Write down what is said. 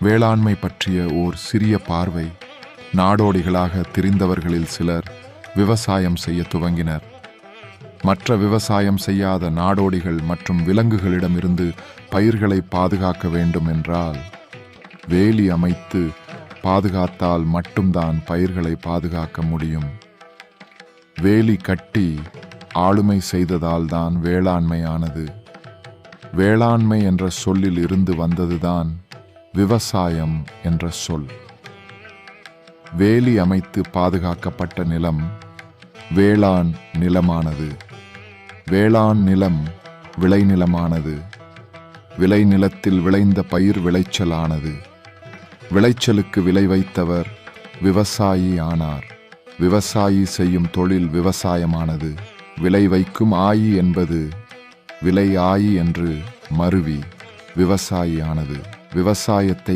வேளாண்மை பற்றிய ஓர் சிறிய பார்வை. நாடோடிகளாக திரிந்தவர்களில் சிலர் விவசாயம் செய்ய துவங்கினர். மற்ற விவசாயம் செய்யாத நாடோடிகள் மற்றும் விலங்குகளிடமிருந்து பயிர்களை பாதுகாக்க வேண்டும் என்றால் வேலி அமைத்து பாதுகாத்தால் மட்டும்தான் பயிர்களை பாதுகாக்க முடியும். வேலி கட்டி ஆளுமை செய்ததால் தான் வேளாண்மையானது. வேளாண்மை என்ற சொல்லில் இருந்து வந்ததுதான் விவசாயம் என்ற சொல். வேலி அமைத்து பாதுகாக்கப்பட்ட நிலம் வேளாண் நிலமானது. வேளாண் நிலம் விளைநிலமானது விளைநிலத்தில் விளைந்த பயிர் விளைச்சலானது. விளைச்சலுக்கு விலை வைத்தவர் விவசாயி ஆனார். விவசாயி செய்யும் தொழில் விவசாயமானது. விலை வைக்கும் ஆயி என்பது விலை ஆயி என்று மருவி விவசாயி ஆனது விவசாயத்தை